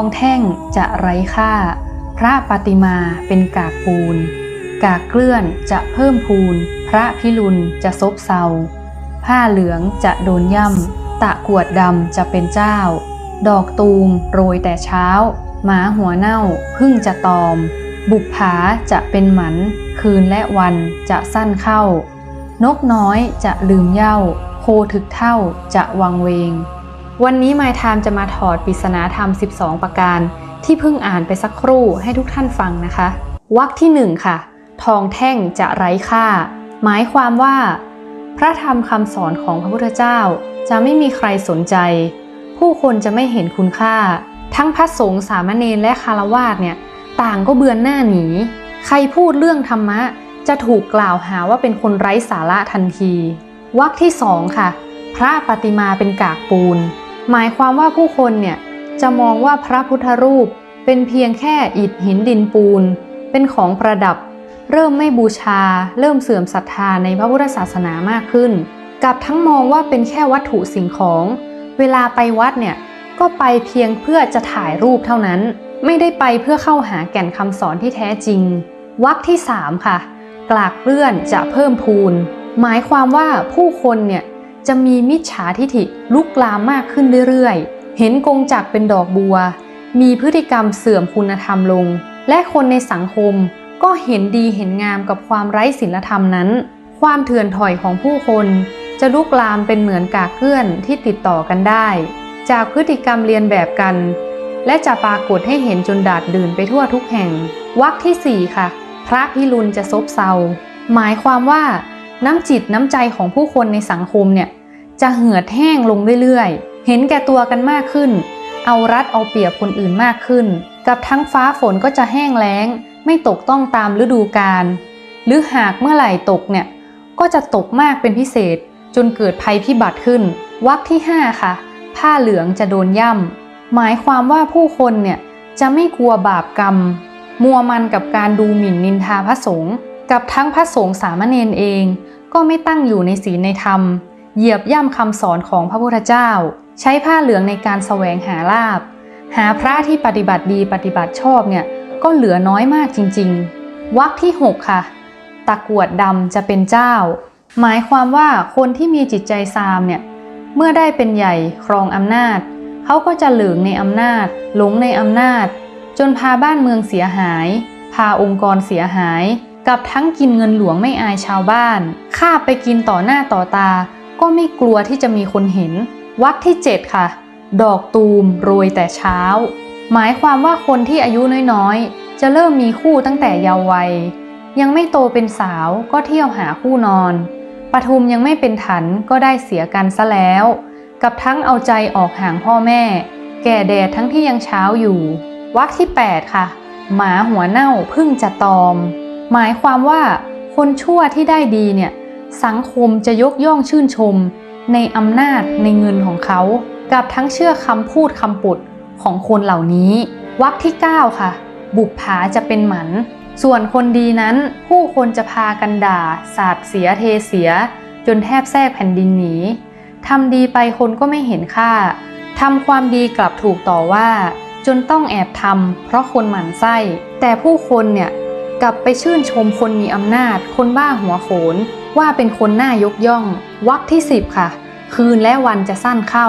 ทองแท่งจะไร้ค่า พระปฏิมาเป็นกากปูน กากเกลื่อนจะเพิ่มพูน พระพิรุณจะซบเซา ผ้าเหลืองจะโดนย่ำ ตะกวดดำจะเป็นเจ้า ดอกตูมโรยแต่เช้า หมาหัวเน่าพึ่งจะตอม บุกผาจะเป็นหมัน คืนและวันจะสั้นเข้า นกน้อยจะลืมเย้าโคถึกเท่าจะวังเวง วันนี้มายไทม์จะมาถอดปริศนาธรรม 12 ประการ ที่เพิ่งอ่านไปสักครู่ให้ทุกท่านฟังนะคะ วรรคที่ 1 ค่ะ ทองแท่งจะไร้ค่า หมายความว่า พระธรรมคำสอนของพระพุทธเจ้า จะไม่มีใครสนใจ ผู้คนจะไม่เห็นคุณค่า ทั้งพระสงฆ์สามเณรและคารวาสเนี่ยต่างก็เบือนหน้าหนี ใครพูดเรื่องธรรมะ จะถูกกล่าวหาว่าเป็นคนไร้สาระทันทีวรรคที่สองค่ะ พระปฏิมาเป็นกากปูน หมายความว่าผู้คนเนี่ยจะมองว่าพระพุทธรูปเป็นเพียงแค่อิฐหินดินปูน เป็นของประดับ เริ่มไม่บูชา เริ่มเสื่อมศรัทธาในพระพุทธศาสนามากขึ้น กับทั้งมองว่าเป็นแค่วัตถุสิ่งของ เวลาไปวัดเนี่ยก็ไปเพียงเพื่อจะถ่ายรูปเท่านั้น ไม่ได้ไปเพื่อเข้าหาแก่นคำสอนที่แท้จริงวรรคที่ 3 ค่ะ กลากเลื่อนจะเพิ่มพูน หมายความว่าผู้คนเนี่ย จะมีมิจฉาทิฐิลุกลามมากขึ้นเรื่อยๆ เห็นกงจักเป็นดอกบัว มีพฤติกรรมเสื่อมคุณธรรมลง และคนในสังคมก็เห็นดีเห็นงามกับความไร้ศีลธรรมนั้น ความเถื่อนถอยของผู้คน จะลุกลามเป็นเหมือนกากเกลื่อนที่ติดต่อกันได้ จากพฤติกรรมเรียนแบบกัน และจะปรากฏให้เห็นจนดาดดื่นไปทั่วทุกแห่งวรรคที่ 4 ค่ะ พระพิรุณจะซบเซาหมายความว่า น้ำจิตน้ำใจของผู้คนในสังคมเนี่ยจะเหือดแห้งลงเรื่อยๆ เห็นแก่ตัวกันมากขึ้น เอารัดเอาเปรียบคนอื่นมากขึ้น กับทั้งฟ้าฝนก็จะแห้งแล้ง ไม่ตกต้องตามฤดูกาล หรือหากเมื่อไหร่ตกเนี่ยก็จะตกมากเป็นพิเศษ จนเกิดภัยพิบัติขึ้น วรรคที่ 5 ค่ะ ผ้าเหลืองจะโดนย่ำ หมายความว่าผู้คนเนี่ยจะไม่กลัวบาปกรรม มัวมันกับการดูหมิ่นนินทาพระสงฆ์ กับทั้งพระสงฆ์สามเณรเอง ก็ไม่ตั้งอยู่ในศีลในธรรม เหยียบย่ำคำสอนของพระพุทธเจ้า ใช้ผ้าเหลืองในการแสวงหาลาบ หาพระที่ปฏิบัติดีปฏิบัติชอบเนี่ยก็เหลือน้อยมากจริงๆวรรคที่ 6 ค่ะ ตะกวดดำจะเป็นเจ้า หมายความว่าคนที่มีจิตใจซามเนี่ยเมื่อได้เป็นใหญ่ครองอำนาจ เขาก็จะเหลืองในอำนาจ หลงในอำนาจ จนพาบ้านเมืองเสียหาย พาองค์กรเสียหาย กับทั้งกินเงินหลวงไม่อายชาวบ้านฆ่าไปกินต่อหน้าต่อตา ก็ไม่กลัวที่จะมีคนเห็นวรรคที่ 7 ค่ะ ดอกตูมโรยแต่เช้า หมายความว่าคนที่อายุน้อยๆ จะเริ่มมีคู่ตั้งแต่เยาว์วัย ยังไม่โตเป็นสาวก็เที่ยวหาคู่นอน ปทุมยังไม่เป็นถันก็ได้เสียกันซะแล้ว กับทั้งเอาใจออกห่างพ่อแม่ แก่แดดทั้งที่ยังเช้าอยู่วรรคที่ 8 ค่ะ หมาหัวเน่าพึ่งจะตอม หมายความว่าคนชั่วที่ได้ดีเนี่ยสังคมจะยกย่องชื่นชม ในอำนาจในเงินของเขา กับทั้งเชื่อคำพูดคำปุดของคนเหล่านี้วรรคที่ 9 ค่ะ บุปผาจะเป็นหมัน ส่วนคนดีนั้น ผู้คนจะพากันด่า สาดเสียเทเสีย จนแทบแทรกแผ่นดินหนีทำดีไปคนก็ไม่เห็นค่าทำความดีกลับถูกต่อว่า จนต้องแอบทำเพราะคนหมั่นไส้ แต่ผู้คนเนี่ย กลับไปชื่นชมคนมีอำนาจ คนบ้าหัวโขน ว่าเป็นคนน่ายกย่องวรรคที่ 10 ค่ะ คืนและวันจะสั้นเข้า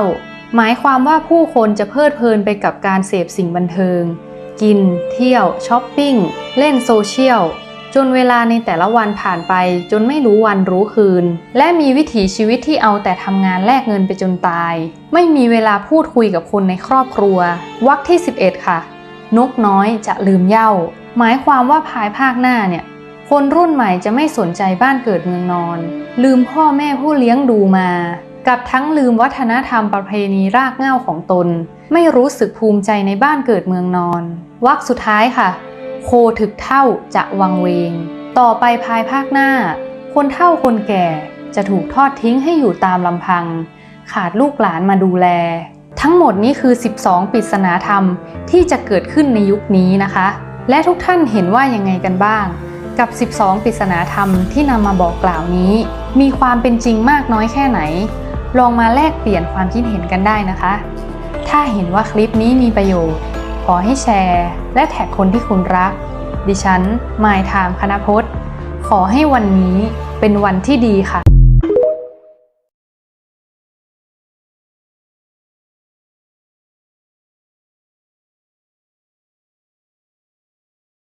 หมายความว่าผู้คนจะเพลิดเพลินไปกับการเสพสิ่งบันเทิง กิน เที่ยว ช้อปปิ้ง เล่นโซเชียล จนเวลาในแต่ละวันผ่านไป จนไม่รู้วันรู้คืน และมีวิถีชีวิตที่เอาแต่ทำงานแลกเงินไปจนตาย ไม่มีเวลาพูดคุยกับคนในครอบครัววรรคที่ 11 ค่ะ นกน้อยจะลืมเหย้า หมายความว่าภายภาคหน้าเนี่ย คนรุ่นใหม่จะไม่สนใจบ้านเกิดเมืองนอน ลืมพ่อแม่ผู้เลี้ยงดูมา กับทั้งลืมวัฒนธรรมประเพณีรากเหง้าของตน ไม่รู้สึกภูมิใจในบ้านเกิดเมืองนอนวรรคสุดท้ายค่ะ โคถึกเท่าจะวังเวง ต่อไปภายภาคหน้า คนเฒ่าคนแก่จะถูกทอดทิ้งให้อยู่ตามลำพัง ขาดลูกหลานมาดูแล ทั้งหมดนี้คือ 12 ปริศนาธรรมที่จะเกิดขึ้นในยุคนี้นะคะ และทุกท่านเห็นว่ายังไงกันบ้าง กับ 12 ปริศนาธรรมที่นำมาบอกกล่าวนี้ มีความเป็นจริงมากน้อยแค่ไหน ลองมาแลกเปลี่ยนความคิดเห็นกันได้นะคะ ถ้าเห็นว่าคลิปนี้มีประโยชน์ ขอให้แชร์ และแท็กคนที่คุณรัก ดิฉันหมายถามคณพจน์ ขอให้วันนี้เป็นวันที่ดีค่ะ